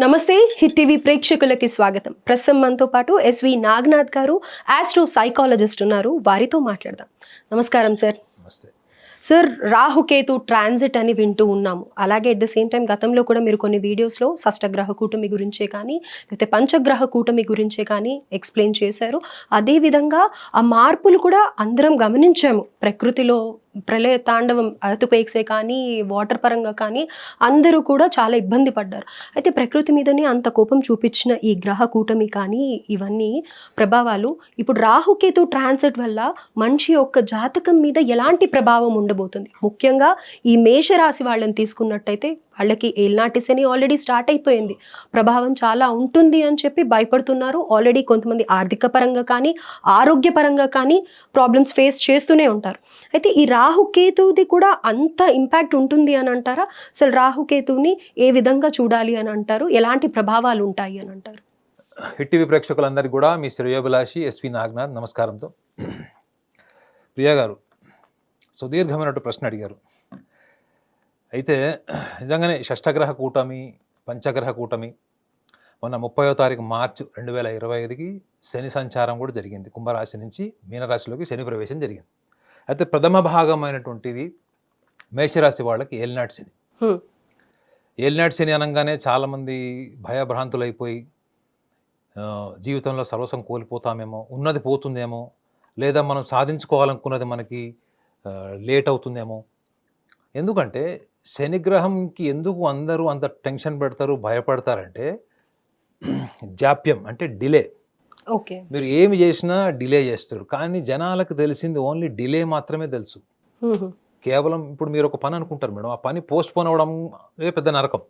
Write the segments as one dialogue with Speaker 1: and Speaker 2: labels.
Speaker 1: నమస్తే hit TV ప్రేక్షకులకి స్వాగతం. ప్రస్తుతం మనతో పాటు ఎస్వి నాగనాథ్ గారు ఆస్ట్రో సైకాలజిస్ట్ ఉన్నారు. వారితో మాట్లాడదాం. నమస్కారం సార్.
Speaker 2: నమస్తే.
Speaker 1: సార్ రాహుకేతు ట్రాన్సిట్ అని వింటూ ఉన్నాము. అలాగే అట్ ద సేమ్ టైం గతంలో కూడా మీరు కొన్ని వీడియోస్లో షష్టగ్రహ కూటమి గురించే కానీ లేకపోతే పంచగ్రహ కూటమి గురించే కానీ ఎక్స్ప్లెయిన్ చేశారు. అదేవిధంగా ఆ మార్పులు కూడా అందరం గమనించాము. ప్రకృతిలో ప్రళయ తాండవం అతుపేక్సే కానీ వాటర్ పరంగా కానీ అందరూ కూడా చాలా ఇబ్బంది పడ్డారు. అయితే ప్రకృతి మీదనే అంత కోపం చూపించిన ఈ గ్రహ కూటమి కానీ ఇవన్నీ ప్రభావాలు ఇప్పుడు రాహుకేతు ట్రాన్సిట్ వల్ల మనిషి యొక్క జాతకం మీద ఎలాంటి ప్రభావం ఉండబోతుంది? ముఖ్యంగా ఈ మేషరాశి వాళ్ళని తీసుకున్నట్టయితే వాళ్ళకి ఏల్నాటి శని ఆల్రెడీ స్టార్ట్ అయిపోయింది. ప్రభావం చాలా ఉంటుంది అని చెప్పి భయపడుతున్నారు. ఆల్రెడీ కొంతమంది ఆర్థిక పరంగా కానీ ఆరోగ్యపరంగా కానీ ప్రాబ్లమ్స్ ఫేస్ చేస్తూనే ఉంటారు. అయితే ఈ రాహుకేతువుది కూడా అంత ఇంపాక్ట్ ఉంటుంది అని అంటారా? అసలు రాహుకేతువుని ఏ విధంగా చూడాలి అని అంటారు? ఎలాంటి ప్రభావాలు ఉంటాయి అని అంటారు?
Speaker 2: హిట్ టీవీ ప్రేక్షకులందరికీ కూడా మీ శ్రేయోభిలాషి ఎస్వి నాగనాథ్ నమస్కారంతో. ప్రియా గారు సుదీర్ఘమైనటువంటి ప్రశ్న అడిగారు. అయితే నిజంగానే షష్టగ్రహ కూటమి పంచగ్రహ కూటమి మొన్న ముప్పయో తారీఖు మార్చి రెండు వేల ఇరవై ఐదుకి శని సంచారం కూడా జరిగింది. కుంభరాశి నుంచి మీనరాశిలోకి శని ప్రవేశం జరిగింది. అయితే ప్రథమ భాగమైనటువంటిది మేషరాశి వాళ్ళకి ఏలినాటి శని. ఏలినాటి శని అనగానే చాలామంది భయభ్రాంతులైపోయి జీవితంలో సర్వసం కోల్పోతామేమో ఉన్నది పోతుందేమో లేదా మనం సాధించుకోవాలనుకున్నది మనకి లేట్ అవుతుందేమో. ఎందుకంటే శనిగ్రహంకి ఎందుకు అందరూ అంత టెన్షన్ పెడతారు భయపడతారంటే జాప్యం అంటే డిలే.
Speaker 1: ఓకే.
Speaker 2: మీరు ఏమి చేసినా డిలే చేస్తాడు. కానీ జనాలకు తెలిసింది ఓన్లీ డిలే మాత్రమే తెలుసు. కేవలం ఇప్పుడు మీరు ఒక పని అనుకుంటారు మేడం ఆ పని పోస్ట్ పోన్ అవ్వడం ఏ పెద్ద నరకం.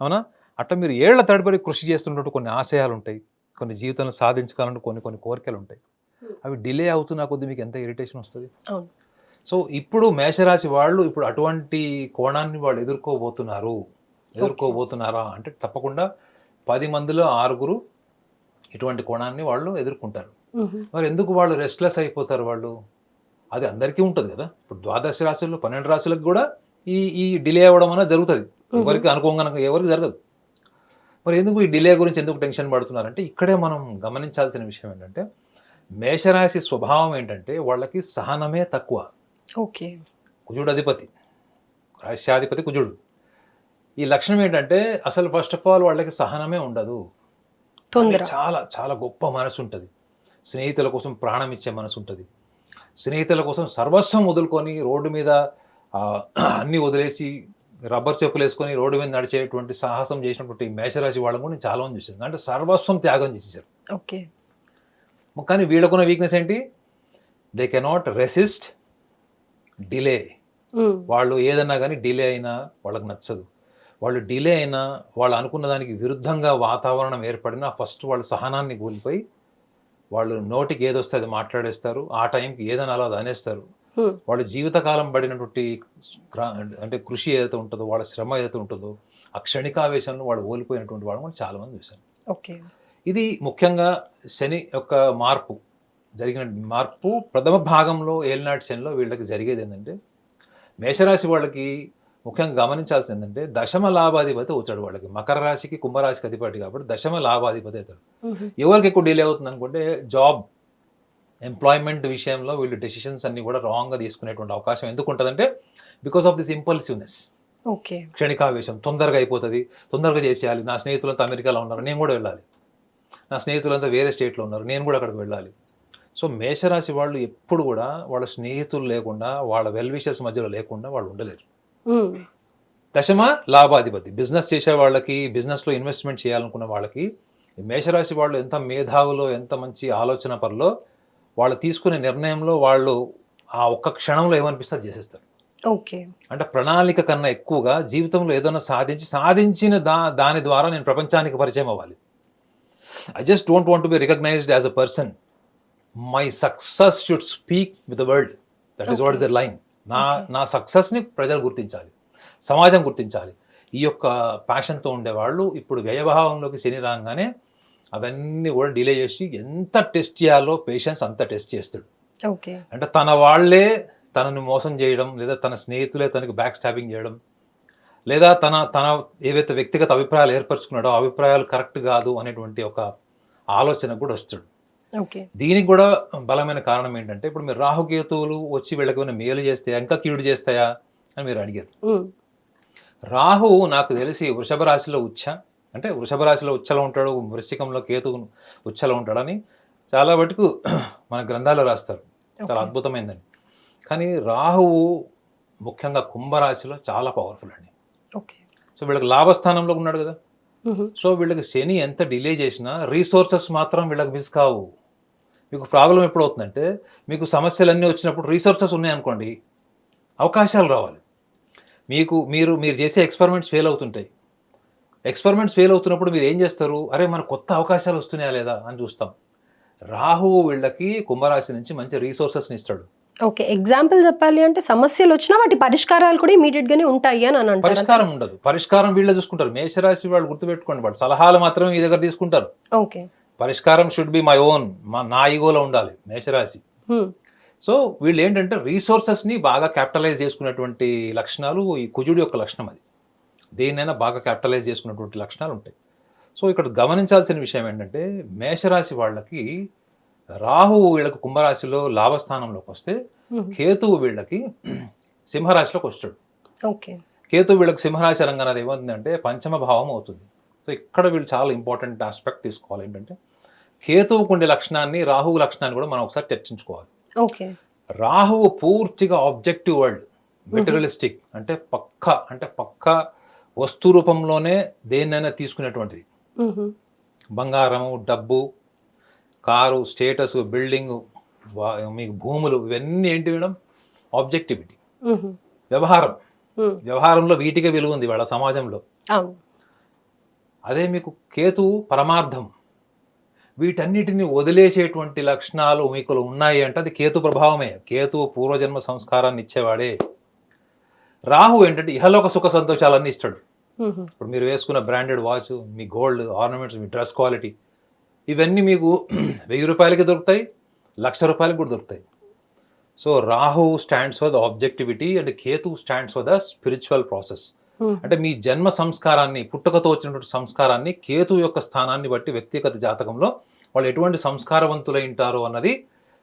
Speaker 2: అవునా? అట్లా మీరు ఏళ్ళ తడిపడి కృషి చేస్తున్నట్టు కొన్ని ఆశయాలు ఉంటాయి కొన్ని జీవితంలో సాధించుకోవాలంటే కొన్ని కొన్ని కోరికలు ఉంటాయి అవి డిలే అవుతున్న కొద్దీ మీకు ఎంత ఇరిటేషన్ వస్తుంది? సో ఇప్పుడు మేషరాశి వాళ్ళు ఇప్పుడు అటువంటి కోణాన్ని వాళ్ళు ఎదుర్కోబోతున్నారు. ఎదుర్కోబోతున్నారా అంటే తప్పకుండా పది మందిలో ఆరుగురు ఇటువంటి కోణాన్ని వాళ్ళు ఎదుర్కొంటారు. మరి ఎందుకు వాళ్ళు రెస్ట్లెస్ అయిపోతారు వాళ్ళు? అది అందరికీ ఉంటుంది కదా. ఇప్పుడు ద్వాదశ రాశుల్లో పన్నెండు రాశులకు కూడా ఈ ఈ డిలే అవ్వడం అనేది జరుగుతుంది. ఎవరికి అనుకోగా ఎవరికి జరగదు. మరి ఎందుకు ఈ డిలే గురించి ఎందుకు టెన్షన్ పడుతున్నారంటే ఇక్కడే మనం గమనించాల్సిన విషయం ఏంటంటే మేషరాశి స్వభావం ఏంటంటే వాళ్ళకి సహనమే తక్కువ.
Speaker 1: ఓకే.
Speaker 2: కుజుడు అధిపతి రాశ్యాధిపతి కుజుడు. ఈ లక్షణం ఏంటంటే అసలు ఫస్ట్ ఆఫ్ ఆల్ వాళ్ళకి సహనమే ఉండదు. చాలా చాలా గొప్ప మనసు ఉంటుంది. స్నేహితుల కోసం ప్రాణం ఇచ్చే మనసు ఉంటుంది. స్నేహితుల కోసం సర్వస్వం వదులుకొని రోడ్డు మీద అన్ని వదిలేసి రబ్బర్ చెప్పులు వేసుకొని రోడ్డు మీద నడిచేటువంటి సాహసం చేసినటువంటి మేషరాశి వాళ్ళని కూడా నేను చాలా మంది చూసాను అంటే సర్వస్వం త్యాగం చేసేసారు.
Speaker 1: ఓకే.
Speaker 2: కానీ వీళ్ళకున్న వీక్నెస్ ఏంటి? They cannot resist delay. వాళ్ళు ఏదన్నా కానీ డిలే అయినా వాళ్ళకి నచ్చదు. వాళ్ళు డిలే అయినా వాళ్ళు అనుకున్న దానికి విరుద్ధంగా వాతావరణం ఏర్పడినా ఫస్ట్ వాళ్ళ సహనాన్ని కూలిపోయి వాళ్ళు నోటికి ఏదొస్తే అది మాట్లాడేస్తారు. ఆ టైంకి ఏదనాలో అది అనేస్తారు. వాళ్ళ జీవితకాలం పడినటువంటి అంటే కృషి ఏదైతే ఉంటుందో వాళ్ళ శ్రమ ఏదైతే ఉంటుందో ఆ క్షణికావేశంలో వాళ్ళు ఓడిపోయినటువంటి వాళ్ళు కూడా చాలామంది చూశాను
Speaker 1: ఓకే.
Speaker 2: ఇది ముఖ్యంగా శని యొక్క మార్పు. జరిగిన మార్పు ప్రథమ భాగంలో ఏలినాటి శనిలో వీళ్ళకి జరిగేది ఏంటంటే మేషరాశి వాళ్ళకి ముఖ్యంగా గమనించాల్సింది ఏంటంటే దశమ లాభాధిపతి అవుతాడు వాళ్ళకి. మకర రాశికి కుంభరాశికి అధిపతి కాబట్టి దశమ లాభాధిపతి అవుతాడు. ఎవరికి ఎక్కువ డిలే అవుతుంది అనుకుంటే జాబ్ ఎంప్లాయ్మెంట్ విషయంలో వీళ్ళు డెసిషన్స్ అన్ని కూడా రాంగ్గా తీసుకునేటువంటి అవకాశం ఎందుకు ఉంటుందంటే బికాస్ ఆఫ్ దిస్ ఇంపల్సివ్నెస్
Speaker 1: ఓకే.
Speaker 2: క్షణికావేశం తొందరగా అయిపోతుంది. తొందరగా చేసేయాలి. నా స్నేహితులంతా అమెరికాలో ఉన్నారు. నేను కూడా వెళ్ళాలి. నా స్నేహితులంతా వేరే స్టేట్లో ఉన్నారు. నేను కూడా అక్కడికి వెళ్ళాలి. సో మేషరాశి వాళ్ళు ఎప్పుడు కూడా వాళ్ళ స్నేహితులు లేకుండా వాళ్ళ వెల్ విషర్స్ మధ్యలో లేకుండా వాళ్ళు ఉండలేరు. దశమ లాభాధిపతి. బిజినెస్ చేసే వాళ్ళకి బిజినెస్లో ఇన్వెస్ట్మెంట్ చేయాలనుకున్న వాళ్ళకి మేషరాశి వాళ్ళు ఎంత మేధావులో ఎంత మంచి ఆలోచన పనిలో వాళ్ళు తీసుకునే నిర్ణయంలో వాళ్ళు ఆ ఒక్క క్షణంలో ఏమనిపిస్తే అది చేసేస్తారు.
Speaker 1: ఓకే.
Speaker 2: అంటే ప్రణాళిక కన్నా ఎక్కువగా జీవితంలో ఏదైనా సాధించి సాధించిన దా దాని ద్వారా నేను ప్రపంచానికి పరిచయం అవ్వాలి. I just don't want be recognised as a person my success should speak with the world that is what is the line నా నా సక్సెస్ని ప్రజలు గుర్తించాలి. సమాజం గుర్తించాలి. ఈ యొక్క ప్యాషన్తో ఉండేవాళ్ళు ఇప్పుడు వ్యయభావంలోకి శని రాగానే అవన్నీ కూడా డిలే చేసి ఎంత టెస్ట్ చేయాలో పేషెన్స్ అంత టెస్ట్ చేస్తాడు.
Speaker 1: ఓకే
Speaker 2: అంటే తన వాళ్ళే తనని మోసం చేయడం లేదా తన స్నేహితులే తనకి బ్యాక్ స్టాబింగ్ చేయడం లేదా తన తన ఏవైతే వ్యక్తిగత అభిప్రాయాలు ఏర్పరచుకున్నాడో అభిప్రాయాలు కరెక్ట్ కాదు అనేటువంటి ఒక ఆలోచన కూడా వస్తాడు. దీనికి కూడా బలమైన కారణం ఏంటంటే ఇప్పుడు మీరు రాహుకేతువులు వచ్చి వీళ్ళకి ఏమైనా మేలు చేస్తే ఇంకా కీడు చేస్తాయా అని మీరు అడిగారు. రాహు నాకు తెలిసి వృషభ రాశిలో ఉచ్చ అంటే వృషభ రాశిలో ఉచ్చలో ఉంటాడు వృశ్చికంలో కేతు ఉచ్చలో ఉంటాడని చాలా మటుకు మన గ్రంథాలు రాస్తారు. చాలా. అద్భుతమైందని. కానీ రాహువు ముఖ్యంగా కుంభరాశిలో చాలా పవర్ఫుల్ అండి.
Speaker 1: ఓకే.
Speaker 2: సో వీళ్ళకి లాభస్థానంలో ఉన్నాడు కదా. సో వీళ్ళకి శని ఎంత డిలే చేసినా రీసోర్సెస్ మాత్రం వీళ్ళకి మిస్ కావు. మీకు ప్రాబ్లం ఎప్పుడు అవుతుందంటే మీకు సమస్యలన్నీ వచ్చినప్పుడు రీసోర్సెస్ ఉన్నాయనుకోండి అవకాశాలు రావాలి. మీకు మీరు మీరు చేసే ఎక్స్పెరిమెంట్స్ ఫెయిల్ అవుతుంటాయి. ఎక్స్పెరిమెంట్స్ ఫెయిల్ అవుతున్నప్పుడు మీరు ఏం చేస్తారు? అరే మన కొత్త అవకాశాలు వస్తున్నాయా లేదా అని చూస్తాం. రాహువు వీళ్ళకి కుంభరాశి నుంచి మంచి రీసోర్సెస్ని ఇస్తాడు.
Speaker 1: ఓకే ఎగ్జాంపుల్ చెప్పాలి అంటే సమస్యలు వచ్చినా వాటి పరిష్కారాలు కూడా ఇమీడియట్ గానే ఉంటాయి అని అని అంటారు.
Speaker 2: పరిష్కారం ఉండదు. పరిష్కారం వీళ్ళే చూసుకుంటారు. మేషరాశి వాళ్ళు గుర్తుపెట్టుకోండి వాళ్ళు సలహాలు మాత్రమే మీ దగ్గర తీసుకుంటారు.
Speaker 1: ఓకే.
Speaker 2: పరిష్కారం షుడ్ బి మై ఓన్ మా నా ఈగోలో ఉండాలి మేషరాశి. సో వీళ్ళు ఏంటంటే రీసోర్సెస్ని బాగా క్యాపిటలైజ్ చేసుకునేటువంటి లక్షణాలు ఈ కుజుడి యొక్క లక్షణం అది. దేన్నైనా బాగా క్యాపిటలైజ్ చేసుకున్నటువంటి లక్షణాలు ఉంటాయి. సో ఇక్కడ గమనించాల్సిన విషయం ఏంటంటే మేషరాశి వాళ్ళకి రాహువు వీళ్ళకి కుంభరాశిలో లాభస్థానంలోకి వస్తే
Speaker 1: ఉహు,
Speaker 2: కేతువు వీళ్ళకి సింహరాశిలోకి వస్తాడు.
Speaker 1: ఓకే
Speaker 2: కేతు వీళ్ళకి సింహరాశి అనగానే అది ఏమవుతుందంటే పంచమ భావం అవుతుంది. సో ఇక్కడ వీళ్ళు చాలా ఇంపార్టెంట్ ఆస్పెక్ట్ తీసుకోవాలి ఏంటంటే కేతువుకు ఉండే లక్షణాన్ని రాహువు లక్షణాన్ని కూడా మనం ఒకసారి చర్చించుకోవాలి.
Speaker 1: ఓకే.
Speaker 2: రాహువు పూర్తిగా ఆబ్జెక్టివ్ వరల్డ్ మెటీరియలిస్టిక్ అంటే పక్క అంటే పక్క వస్తు రూపంలోనే దేన్నైనా తీసుకునేటువంటిది. బంగారము డబ్బు కారు స్టేటస్ బిల్డింగ్ మీకు భూములు ఇవన్నీ ఏంటి మేడం? ఆబ్జెక్టివిటీ. వ్యవహారం. వ్యవహారంలో వీటికే విలువ ఉంది వాళ్ళ సమాజంలో. అదే మీకు కేతు పరమార్థం. వీటన్నిటిని వదిలేసేటువంటి లక్షణాలు మీకు ఉన్నాయి అంటే అది కేతు ప్రభావమే. కేతు పూర్వజన్మ సంస్కారాన్ని ఇచ్చేవాడే. రాహు ఏంటంటే ఇహలోక సుఖ సంతోషాలన్నీ ఇస్తాడు. ఇప్పుడు మీరు వేసుకున్న బ్రాండెడ్ వాచ్ మీ గోల్డ్ ఆర్నమెంట్స్ మీ డ్రెస్ క్వాలిటీ ఇవన్నీ మీకు వెయ్యి రూపాయలకి దొరుకుతాయి లక్ష రూపాయలకి కూడా దొరుకుతాయి. So Rahu stands for the objectivity and Ketu stands for the spiritual process అంటే మీ జన్మ సంస్కారాన్ని పుట్టుకతో వచ్చినటువంటి సంస్కారాన్ని కేతు యొక్క స్థానాన్ని బట్టి వ్యక్తిగత జాతకంలో వాళ్ళు ఎటువంటి సంస్కారవంతులై ఉంటారు అన్నది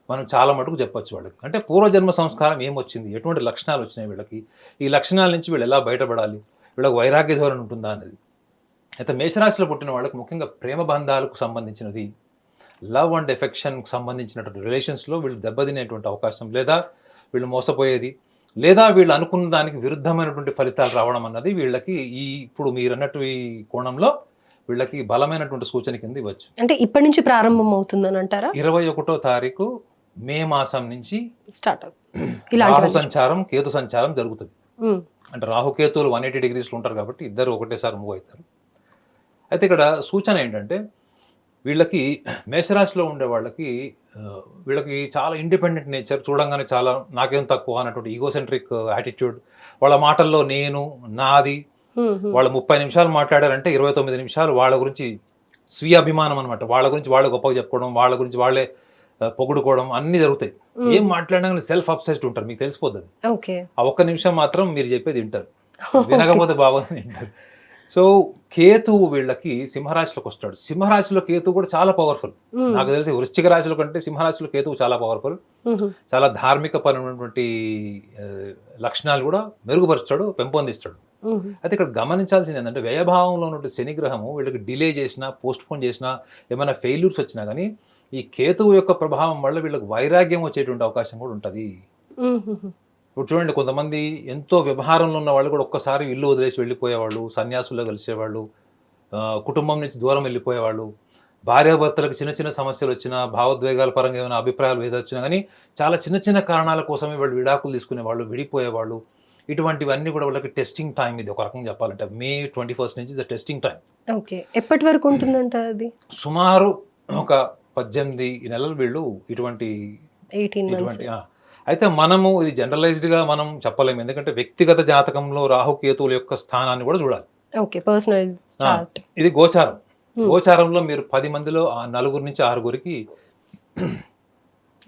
Speaker 2: మనం చాలా మటుకు చెప్పొచ్చు వాళ్ళకి. అంటే పూర్వజన్మ సంస్కారం ఏమొచ్చింది? ఎటువంటి లక్షణాలు వచ్చినాయి వీళ్ళకి? ఈ లక్షణాల నుంచి వీళ్ళు ఎలా బయటపడాలి? వీళ్ళకి వైరాగ్య ధోరణి ఉంటుందా అనేది అయితే మేషరాశిలో పుట్టిన వాళ్ళకి ముఖ్యంగా ప్రేమ బంధాలకు సంబంధించినది లవ్ అండ్ ఎఫెక్షన్కి సంబంధించినటువంటి రిలేషన్స్లో వీళ్ళు దెబ్బతినేటువంటి అవకాశం లేదా వీళ్ళు మోసపోయేది లేదా వీళ్ళు అనుకున్న దానికి విరుద్ధమైనటువంటి ఫలితాలు రావడం అన్నది వీళ్ళకి ఈ ఇప్పుడు మీరు అన్నట్టు ఈ కోణంలో వీళ్ళకి బలమైనటువంటి సూచన కింద ఇవ్వచ్చు.
Speaker 1: అంటే ఇప్పటి నుంచి ప్రారంభం అవుతుందని అంటారా?
Speaker 2: ఇరవై ఒకటో తారీఖు మే మాసం నుంచి
Speaker 1: స్టార్ట్
Speaker 2: రాహు సంచారం కేతు సంచారం జరుగుతుంది. అంటే రాహుకేతువులు వన్ ఎయిటీ డిగ్రీస్లో ఉంటారు కాబట్టి ఇద్దరు ఒకటేసారి మూవ్ అవుతారు. అయితే ఇక్కడ సూచన ఏంటంటే వీళ్ళకి మేషరాశిలో ఉండే వాళ్ళకి వీళ్ళకి చాలా ఇండిపెండెంట్ నేచర్ చూడంగానే చాలా నాకేం తక్కువ అన్నటువంటి ఈగోసెంట్రిక్ యాటిట్యూడ్ వాళ్ళ మాటల్లో నేను నాది వాళ్ళు ముప్పై నిమిషాలు మాట్లాడారంటే ఇరవై తొమ్మిది నిమిషాలు వాళ్ళ గురించి స్వీయ అభిమానం అనమాట వాళ్ళ గురించి వాళ్ళే గొప్పగా చెప్పుకోవడం వాళ్ళ గురించి వాళ్ళే పొగుడుకోవడం అన్నీ జరుగుతాయి. ఏం మాట్లాడినా సెల్ఫ్ అప్సెస్డ్ ఉంటారు మీకు తెలిసిపోతుంది ఆ ఒక్క నిమిషం మాత్రం మీరు చెప్పేది వింటారు. వినకపోతే బాగోదని వింటారు. సో కేతువు వీళ్ళకి సింహరాశిలోకి వస్తాడు. సింహరాశిలో కేతువు కూడా చాలా పవర్ఫుల్ నాకు తెలిసి వృశ్చిక రాశిలో కంటే సింహరాశిలో కేతువు చాలా పవర్ఫుల్ చాలా ధార్మిక పరమైనటువంటి లక్షణాలు కూడా మెరుగుపరుస్తాడు పెంపొందిస్తాడు. అయితే ఇక్కడ గమనించాల్సింది ఏంటంటే వ్యయభావంలో ఉన్నటువంటి శని గ్రహము వీళ్ళకి డిలే చేసినా పోస్ట్ పోన్ చేసినా ఏమైనా ఫెయిల్యూర్స్ వచ్చినా కానీ ఈ కేతువు యొక్క ప్రభావం వల్ల వీళ్ళకి వైరాగ్యం వచ్చేటువంటి అవకాశం కూడా ఉంటుంది. ఇప్పుడు చూడండి కొంతమంది ఎంతో వ్యవహారంలో ఉన్న వాళ్ళు కూడా ఒక్కసారి ఇల్లు వదిలేసి వెళ్ళిపోయేవాళ్ళు సన్యాసుల్లో కలిసేవాళ్ళు కుటుంబం నుంచి దూరం వెళ్ళిపోయేవాళ్ళు భార్యాభర్తలకు చిన్న చిన్న సమస్యలు వచ్చినా భావోద్వేగాల పరంగా ఏమైనా అభిప్రాయాలు ఏదో వచ్చినా కానీ చాలా చిన్న చిన్న కారణాల కోసమే వాళ్ళు విడాకులు తీసుకునేవాళ్ళు విడిపోయేవాళ్ళు. ఇటువంటివన్నీ కూడా వాళ్ళకి టెస్టింగ్ టైం ఇది. ఒక రకంగా చెప్పాలంటే మే ట్వంటీ ఫస్ట్ నుంచి ద టెస్టింగ్ టైం
Speaker 1: ఓకే. ఎప్పటి వరకు ఉంటుందంట అది?
Speaker 2: సుమారు ఒక పద్దెనిమిది నెలలు వీళ్ళు ఇటువంటి ఇటువంటి. అయితే మనము ఇది జనరలైజ్డ్గా మనం చెప్పలేము. ఎందుకంటే వ్యక్తిగత జాతకంలో రాహుకేతువుల యొక్క స్థానాన్ని కూడా చూడాలి.
Speaker 1: ఓకే పర్సనల్
Speaker 2: ఇది గోచారం.
Speaker 1: Hmm.
Speaker 2: గోచారంలో మీరు పది మందిలో నలుగురు నుంచి ఆరుగురికి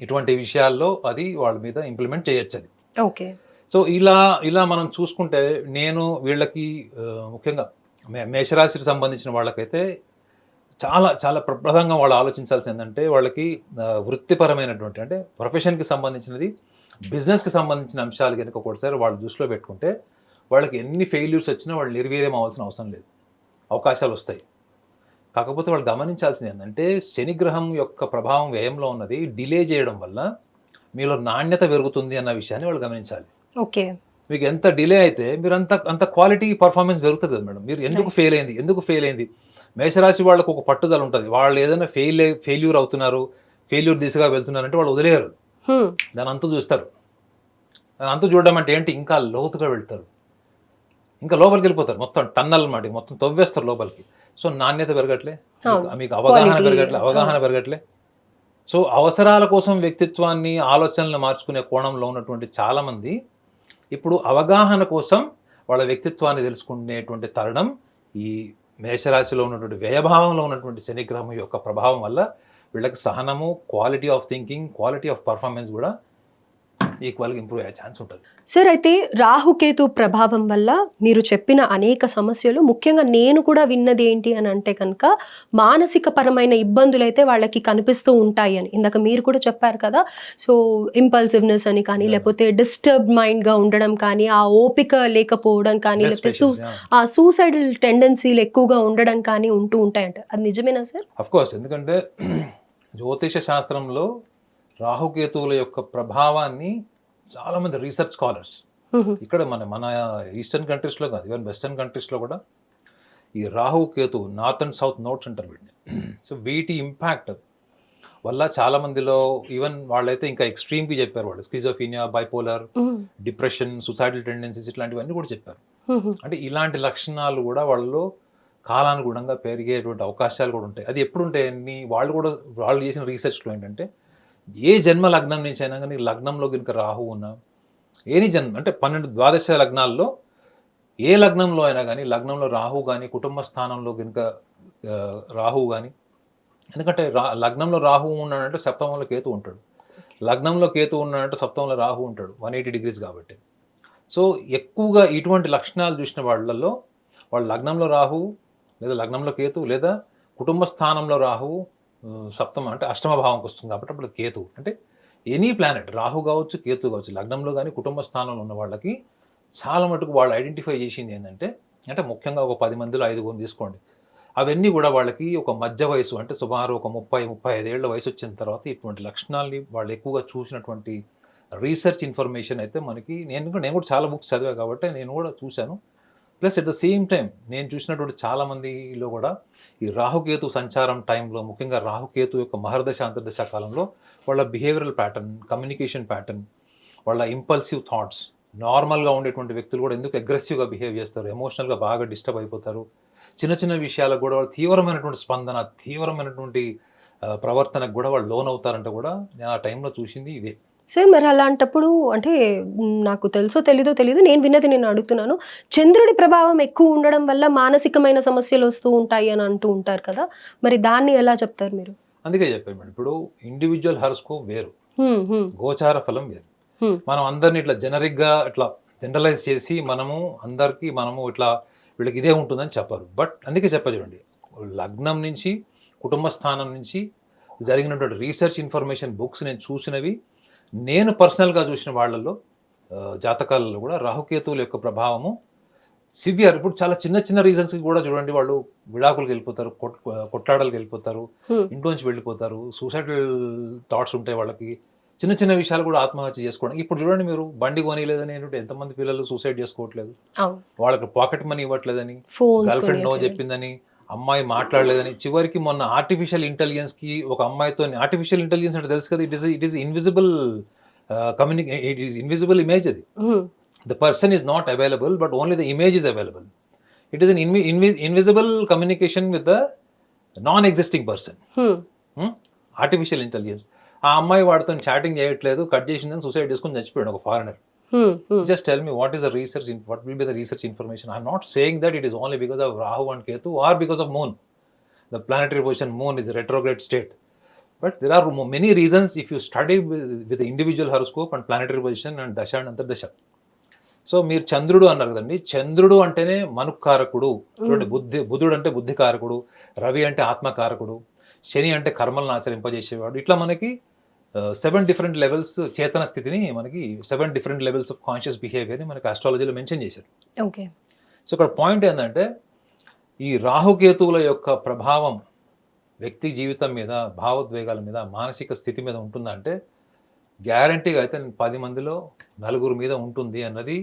Speaker 2: ఇటువంటి విషయాల్లో అది వాళ్ళ మీద ఇంప్లిమెంట్ చేయొచ్చు అది.
Speaker 1: ఓకే.
Speaker 2: సో ఇలా ఇలా మనం చూసుకుంటే నేను వీళ్ళకి ముఖ్యంగా మేషరాశికి సంబంధించిన వాళ్ళకైతే చాలా చాలా ప్రప్రదంగా వాళ్ళు ఆలోచించాల్సింది ఏంటంటే వాళ్ళకి వృత్తిపరమైనటువంటి అంటే ప్రొఫెషన్కి సంబంధించినది బిజినెస్కి సంబంధించిన అంశాలు కనుక ఒకసారి వాళ్ళు దృష్టిలో పెట్టుకుంటే వాళ్ళకి ఎన్ని ఫెయిల్యూర్స్ వచ్చినా వాళ్ళు నిర్వీర్యం అవ్వాల్సిన అవసరం లేదు. అవకాశాలు వస్తాయి. కాకపోతే వాళ్ళు గమనించాల్సింది ఏంటంటే శనిగ్రహం యొక్క ప్రభావం వ్యయంలో ఉన్నది డిలే చేయడం వల్ల మీలో నాణ్యత పెరుగుతుంది అన్న విషయాన్ని వాళ్ళు గమనించాలి.
Speaker 1: ఓకే.
Speaker 2: మీకు ఎంత డిలే అయితే మీరు అంత అంత క్వాలిటీ పర్ఫార్మెన్స్ పెరుగుతుంది కదా మేడం. మీరు ఎందుకు ఫెయిల్ అయింది ఎందుకు ఫెయిల్ అయింది? మేషరాశి వాళ్ళకు ఒక పట్టుదల ఉంటుంది. వాళ్ళు ఏదైనా ఫెయిల్ ఫెయిల్యూర్ అవుతున్నారు ఫెయిల్యూర్ దిశగా వెళ్తున్నారంటే వాళ్ళు వదిలేయరు.
Speaker 1: హ్మ్.
Speaker 2: దాని అంతు చూస్తారు. దాని అంతు చూడడం అంటే ఏంటి? ఇంకా లోతుగా వెళ్తారు. ఇంకా లోపలికి వెళ్ళిపోతారు. మొత్తం టన్నల్ మాట మొత్తం తవ్వేస్తారు లోపలికి. సో నాణ్యత పెరగట్లే. మీకు- అవగాహన పెరగట్లే అవగాహన పెరగట్లే. సో అవసరాల కోసం వ్యక్తిత్వాన్ని ఆలోచనలు మార్చుకునే కోణంలో ఉన్నటువంటి చాలామంది ఇప్పుడు అవగాహన కోసం వాళ్ళ వ్యక్తిత్వాన్ని తెలుసుకునేటువంటి తరుణం ఈ మేషరాశిలో ఉన్నటువంటి వ్యయభావంలో ఉన్నటువంటి శనిగ్రహం యొక్క ప్రభావం వల్ల వీళ్ళకి సహనము quality of thinking quality of performance కూడా ఈక్వల్గా ఇంప్రూవ్ అయ్యే ఛాన్స్ ఉంటుంది
Speaker 1: సార్ అయితే రాహుకేతు ప్రభావం వల్ల మీరు చెప్పిన అనేక సమస్యలు ముఖ్యంగా నేను కూడా విన్నది ఏంటి అని అంటే కనుక మానసిక పరమైన ఇబ్బందులు అయితే వాళ్ళకి కనిపిస్తూ ఉంటాయి అని ఇందాక మీరు కూడా చెప్పారు కదా సో ఇంపల్సివ్నెస్ అని కానీ. లేకపోతే డిస్టర్బ్ మైండ్గా ఉండడం కానీ ఆ ఓపిక లేకపోవడం కానీ లేకపోతే సూ-. ఆ సూసైడల్ టెండెన్సీలు ఎక్కువగా ఉండడం కానీ ఉంటూ ఉంటాయంట అది నిజమేనా సార్
Speaker 2: అఫ్ కోర్స్ ఎందుకంటే జ్యోతిష శాస్త్రంలో రాహుకేతువుల యొక్క ప్రభావాన్ని చాలామంది రీసెర్చ్ స్కాలర్స్. ఇక్కడ మన మన ఈస్టర్న్ కంట్రీస్లో కాదు ఈవెన్ వెస్టర్న్ కంట్రీస్లో కూడా ఈ Rahu Ketu north and south notes అంటారు వీటిని సో వీటి ఇంపాక్ట్ వల్ల చాలా మందిలో ఈవెన్ వాళ్ళైతే ఇంకా ఎక్స్ట్రీమ్కి చెప్పారు వాళ్ళు schizophrenia bipolar. Depression suicidal tendencies ఇట్లాంటివన్నీ కూడా చెప్పారు. అంటే ఇలాంటి లక్షణాలు కూడా వాళ్ళలో కాలానుగుణంగా పెరిగేటువంటి అవకాశాలు కూడా ఉంటాయి అది ఎప్పుడు ఉంటాయని వాళ్ళు కూడా వాళ్ళు చేసిన రీసెర్చ్లో ఏంటంటే ఏ జన్మ లగ్నం నుంచి అయినా కానీ లగ్నంలో కనుక రాహు ఉన్నా ఏని జన్మ అంటే పన్నెండు ద్వాదశ లగ్నాల్లో ఏ లగ్నంలో అయినా కానీ లగ్నంలో రాహు కానీ కుటుంబ స్థానంలో కనుక రాహు కానీ ఎందుకంటే రా లగ్నంలో రాహు ఉన్నాడంటే సప్తమంలో కేతు ఉంటాడు. లగ్నంలో కేతు ఉన్నాడంటే సప్తమంలో రాహు ఉంటాడు వన్ ఎయిటీ డిగ్రీస్ కాబట్టి. సో ఎక్కువగా ఇటువంటి లక్షణాలు చూసిన వాళ్ళల్లో వాళ్ళ లగ్నంలో రాహు లేదా లగ్నంలో కేతు లేదా కుటుంబ స్థానంలో రాహు సప్తమ అంటే అష్టమ భావంకి వస్తుంది కాబట్టి అప్పుడు కేతు. అంటే ఎనీ ప్లానెట్ రాహు కావచ్చు కేతు కావచ్చు లగ్నంలో కానీ కుటుంబ స్థానంలో ఉన్న వాళ్ళకి చాలా మటుకు వాళ్ళు ఐడెంటిఫై చేసింది ఏంటంటే అంటే ముఖ్యంగా ఒక పది మందిలో ఐదుగురు తీసుకోండి. అవన్నీ కూడా వాళ్ళకి ఒక మధ్య వయసు అంటే సుమారు ఒక ముప్పై ముప్పై ఐదేళ్ళ వయసు వచ్చిన తర్వాత ఇటువంటి లక్షణాలని వాళ్ళు ఎక్కువగా చూసినటువంటి రీసెర్చ్ ఇన్ఫర్మేషన్ అయితే మనకి నేను కూడా నేను కూడా చాలా బుక్స్ చదివా కాబట్టి నేను కూడా చూశాను. Plus at the same time నేను చూసినటువంటి చాలా మందిలో కూడా ఈ రాహుకేతు సంచారం టైంలో ముఖ్యంగా రాహుకేతు యొక్క మహర్దశ అంతర్దశ కాలంలో వాళ్ళ బిహేవియరల్ ప్యాటర్న్ కమ్యూనికేషన్ ప్యాటర్న్ వాళ్ళ ఇంపల్సివ్ థాట్స్ నార్మల్గా ఉండేటువంటి వ్యక్తులు కూడా ఎందుకు అగ్రెసివ్గా బిహేవ్ చేస్తారు ఎమోషనల్గా బాగా డిస్టర్బ్ అయిపోతారు చిన్న చిన్న విషయాలకు కూడా వాళ్ళు తీవ్రమైనటువంటి స్పందన తీవ్రమైనటువంటి ప్రవర్తనకు కూడా వాళ్ళు లోన్ అవుతారంటే కూడా నేను ఆ టైంలో చూసింది ఇదే.
Speaker 1: సార్ మరి అలాంటప్పుడు అంటే నాకు తెలుసో తెలీదో తెలీదు నేను విన్నది నేను అడుగుతున్నాను. చంద్రుడి ప్రభావం ఎక్కువ ఉండడం వల్ల మానసికమైన సమస్యలు వస్తూ ఉంటాయి అని అంటూ ఉంటారు కదా మరి దాన్ని ఎలా చెప్తారు మీరు?
Speaker 2: అందుకే చెప్పాను మేడం ఇప్పుడు ఇండివిజువల్ హర్స్కోప్ వేరు. గోచార ఫలం వేరు. మనం అందరిని ఇట్లా జనరిక్గా ఇట్లా జనరలైజ్ చేసి మనము అందరికీ మనము ఇట్లా వీళ్ళకి ఇదే ఉంటుందని చెప్పరు. బట్ అందుకే చెప్ప చూడండి లగ్నం నుంచి కుటుంబ స్థానం నుంచి జరిగినటువంటి రీసెర్చ్ ఇన్ఫర్మేషన్ బుక్స్ నేను చూసినవి నేను పర్సనల్గా చూసిన వాళ్ళల్లో జాతకాలలో కూడా రాహుకేతువుల యొక్క ప్రభావము సివియర్. ఇప్పుడు చాలా చిన్న చిన్న రీజన్స్కి కూడా చూడండి వాళ్ళు విడాకులకు వెళ్ళిపోతారు కొట్ కొట్లాడలకు వెళ్ళిపోతారు. ఇంట్లోంచి వెళ్ళిపోతారు సూసైడల్ థాట్స్ ఉంటాయి వాళ్ళకి. చిన్న చిన్న విషయాలు కూడా ఆత్మహత్య చేసుకోవడం. ఇప్పుడు చూడండి మీరు బండి కొనిలేదని ఏంటంటే ఎంతమంది పిల్లలు సూసైడ్ చేసుకోవట్లేదు? వాళ్ళకి పాకెట్ మనీ ఇవ్వట్లేదని గర్ల్ ఫ్రెండ్ నో చెప్పిందని అమ్మాయి మాట్లాడలేదని. చివరికి మొన్న ఆర్టిఫిషియల్ ఇంటెలిజెన్స్కి ఒక అమ్మాయితో ఆర్టిఫిషియల్ ఇంటెలిజెన్స్ అంటే తెలుసు కదా? It is it is invisible communicate it is invisible image అది. person is not available but only the image is available. It is an invi- invi- invisible communication with the non-existing person. Artificial intelligence ఆ అమ్మాయి వాడితో chatting చేయట్లేదు cut చేసిందని suicide చేసుకుని చచ్చిపోయాడు ఒక foreigner just tell me what is the research what will be the research information I'm not saying that it is only because of Rahu and Ketu or because of moon the planetary position moon is retrograde state but there are many reasons if you study with individual horoscope and planetary position and dasha and antardasha so మీరు చంద్రుడు అన్నారు కదండి. చంద్రుడు అంటేనే మనుకారకుడు చూడండి బుద్ధి బుధుడు అంటే బుద్ధికారకుడు రవి అంటే ఆత్మకారకుడు. శని అంటే కర్మలను ఆచరింపజేసేవాడు. ఇట్లా మనకి సెవెన్ డిఫరెంట్ లెవెల్స్ చేతన స్థితిని మనకి seven different levels of conscious బిహేవియర్ని మనకి ఆస్ట్రాలజీలో మెన్షన్ చేశారు.
Speaker 1: ఓకే
Speaker 2: సో ఇక్కడ పాయింట్ ఏంటంటే ఈ రాహుకేతువుల యొక్క ప్రభావం వ్యక్తి జీవితం మీద భావోద్వేగాల మీద మానసిక స్థితి మీద ఉంటుందంటే గ్యారంటీగా అయితే పది మందిలో నలుగురు మీద ఉంటుంది అన్నది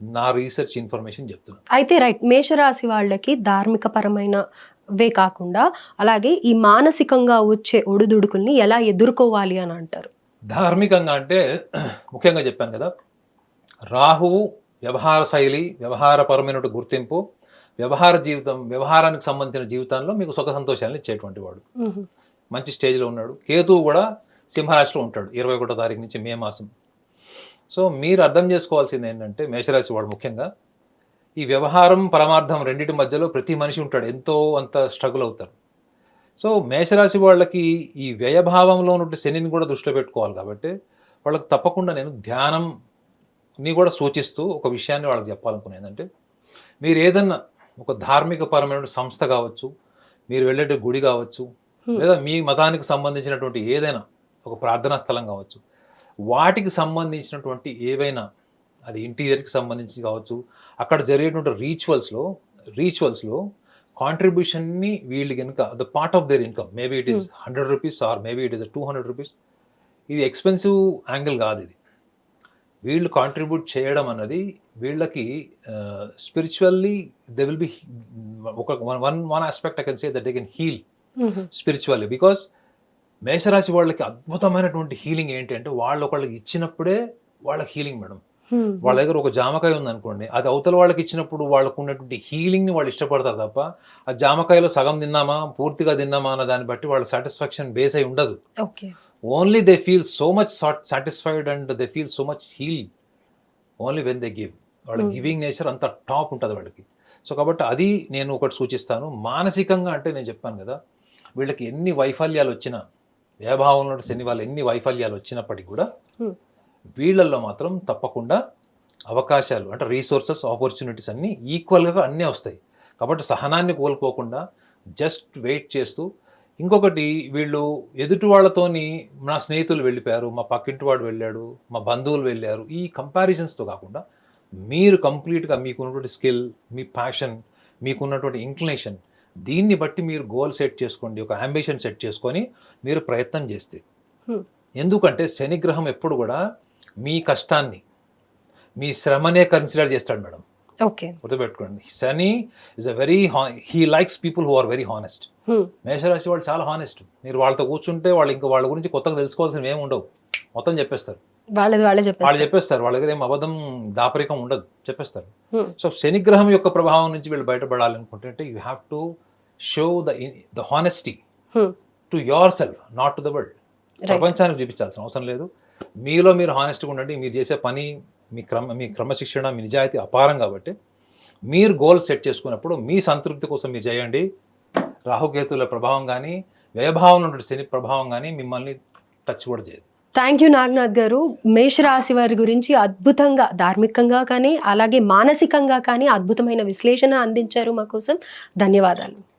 Speaker 2: నా రీసెర్చ్ ఇన్ఫర్మేషన్ చెప్తున్నాను
Speaker 1: అయితే రైట్ మేషరాశి వాళ్ళకి ధార్మిక పరమైన వే కాకుండా అలాగే ఈ మానసికంగా వచ్చే ఒడిదుడుకుల్ని ఎలా ఎదుర్కోవాలి అని అంటారు?
Speaker 2: ధార్మికంగా అంటే ముఖ్యంగా చెప్పాను కదా రాహువు వ్యవహార శైలి వ్యవహారపరమైన గుర్తింపు వ్యవహార జీవితం వ్యవహారానికి సంబంధించిన జీవితంలో మీకు సుఖ సంతోషాలను ఇచ్చేటువంటి వాడు. మంచి స్టేజ్లో ఉన్నాడు. కేతువు కూడా సింహరాశిలో ఉంటాడు. ఇరవై ఒకటో తారీఖు నుంచి మే మాసం. సో మీరు అర్థం చేసుకోవాల్సింది ఏంటంటే మేషరాశి వాడు ముఖ్యంగా ఈ వ్యవహారం పరమార్థం రెండింటి మధ్యలో ప్రతి మనిషి ఉంటాడు ఎంతో అంత స్ట్రగుల్ అవుతారు సో మేషరాశి వాళ్ళకి ఈ వ్యయభావంలో ఉన్నట్టు శనిని కూడా దృష్టిలో పెట్టుకోవాలి కాబట్టి వాళ్ళకి తప్పకుండా నేను ధ్యానంని కూడా సూచిస్తూ ఒక విషయాన్ని వాళ్ళకి చెప్పాలనుకున్నాను ఏంటంటే మీరు ఏదన్నా ఒక ధార్మిక పరమైన సంస్థ కావచ్చు మీరు వెళ్ళే గుడి కావచ్చు. లేదా మీ మతానికి సంబంధించినటువంటి ఏదైనా ఒక ప్రార్థనా స్థలం కావచ్చు వాటికి సంబంధించినటువంటి ఏవైనా అది ఇంటీరియర్కి సంబంధించి కావచ్చు అక్కడ జరిగేటువంటి రీచువల్స్లో రీచువల్స్లో కాంట్రిబ్యూషన్ని వీళ్ళు కనుక the part of their income maybe it is hundred rupees or maybe it is two hundred rupees ఇది ఎక్స్పెన్సివ్ యాంగిల్ కాదు ఇది వీళ్ళు కాంట్రిబ్యూట్ చేయడం అన్నది వీళ్ళకి స్పిరిచువల్లీ దే విల్ బి ఒక one one aspect I can say that they can heal. Spiritually because మేషరాశి వాళ్ళకి అద్భుతమైనటువంటి హీలింగ్ ఏంటి అంటే వాళ్ళు ఒకళ్ళకి ఇచ్చినప్పుడే వాళ్ళకి హీలింగ్ మేడం. వాళ్ళ దగ్గర ఒక జామకాయ ఉందనుకోండి అది అవతల వాళ్ళకి ఇచ్చినప్పుడు వాళ్ళకు ఉన్నటువంటి హీలింగ్ని వాళ్ళు ఇష్టపడతారు తప్ప ఆ జామకాయలో సగం తిన్నామా పూర్తిగా తిన్నామా అన్న దాన్ని బట్టి వాళ్ళ సాటిస్ఫాక్షన్ బేస్ అయి ఉండదు. Only they feel so much satisfied and they feel so much heal only when they give. వాళ్ళ. గివింగ్ నేచర్ అంత టాప్ ఉంటుంది వాళ్ళకి. సో కాబట్టి అది నేను ఒకటి సూచిస్తాను. మానసికంగా అంటే నేను చెప్పాను కదా వీళ్ళకి ఎన్ని వైఫల్యాలు వచ్చినా వ్యభావంలో శని వాళ్ళు ఎన్ని వైఫల్యాలు వచ్చినప్పటికీ కూడా
Speaker 1: Hmm.
Speaker 2: వీళ్ళల్లో మాత్రం తప్పకుండా అవకాశాలు అంటే రీసోర్సెస్ ఆపర్చునిటీస్ అన్నీ ఈక్వల్గా అన్నీ వస్తాయి కాబట్టి సహనాన్ని కోల్పోకుండా జస్ట్ వెయిట్ చేస్తూ ఇంకొకటి వీళ్ళు ఎదుటి వాళ్ళతోని నా స్నేహితులు వెళ్ళిపోయారు మా పక్కింటి వాడు వెళ్ళాడు మా బంధువులు వెళ్ళారు ఈ కంపారిజన్స్తో కాకుండా మీరు కంప్లీట్గా మీకున్నటువంటి స్కిల్ మీ ప్యాషన్ మీకున్నటువంటి ఇంక్లినేషన్ దీన్ని బట్టి మీరు గోల్ సెట్ చేసుకోండి ఒక అంబిషన్ సెట్ చేసుకొని మీరు ప్రయత్నం చేస్తే.
Speaker 1: Hmm.
Speaker 2: ఎందుకంటే శనిగ్రహం ఎప్పుడు కూడా మీ కష్టాన్ని మీ శ్రమనే కన్సిడర్ చేస్తాడు మేడం.
Speaker 1: ఓకే
Speaker 2: గుర్తుపెట్టుకోండి. Shani is a very he likes people who are very honest. మేషరాశి వాళ్ళు చాలా హానెస్ట్ మీరు వాళ్ళతో కూర్చుంటే వాళ్ళు ఇంకా వాళ్ళ గురించి కొత్తగా తెలుసుకోవాల్సినవి ఏమి ఉండవు. మొత్తం చెప్పేస్తారు.
Speaker 1: వాళ్ళది వాళ్ళే
Speaker 2: చెప్పేస్తారు. వాళ్ళ దగ్గర ఏం అబద్ధం దాపరికం ఉండదు. చెప్పేస్తారు.
Speaker 1: Hmm.
Speaker 2: సో శనిగ్రహం యొక్క ప్రభావం నుంచి వీళ్ళు బయటపడాలనుకుంటే you have to show the the honesty. To yourself not to the world. ప్రపంచానికి చూపించాల్సిన అవసరం లేదు. మీలో మీరు హానెస్ట్గా ఉండండి మీరు చేసే పని మీ క్రమ మీ క్రమశిక్షణ మీ నిజాయితీ అపారం కాబట్టి మీరు గోల్ సెట్ చేసుకున్నప్పుడు మీ సంతృప్తి కోసం మీరు చేయండి. రాహుకేతుల ప్రభావం కానీ వ్యయభావం ఉన్నటువంటి శని ప్రభావం కానీ మిమ్మల్ని టచ్ కూడా చేయదు.
Speaker 1: థ్యాంక్ యూ నాగనాథ్ గారు. మేషరాశి వారి గురించి అద్భుతంగా ధార్మికంగా కానీ అలాగే మానసికంగా కానీ అద్భుతమైన విశ్లేషణ అందించారు మా కోసం. ధన్యవాదాలు.